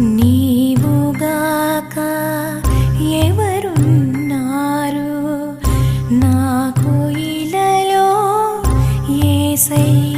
నీవుగాక ఎవరున్నారు? నాకు ఇలలో ఏసై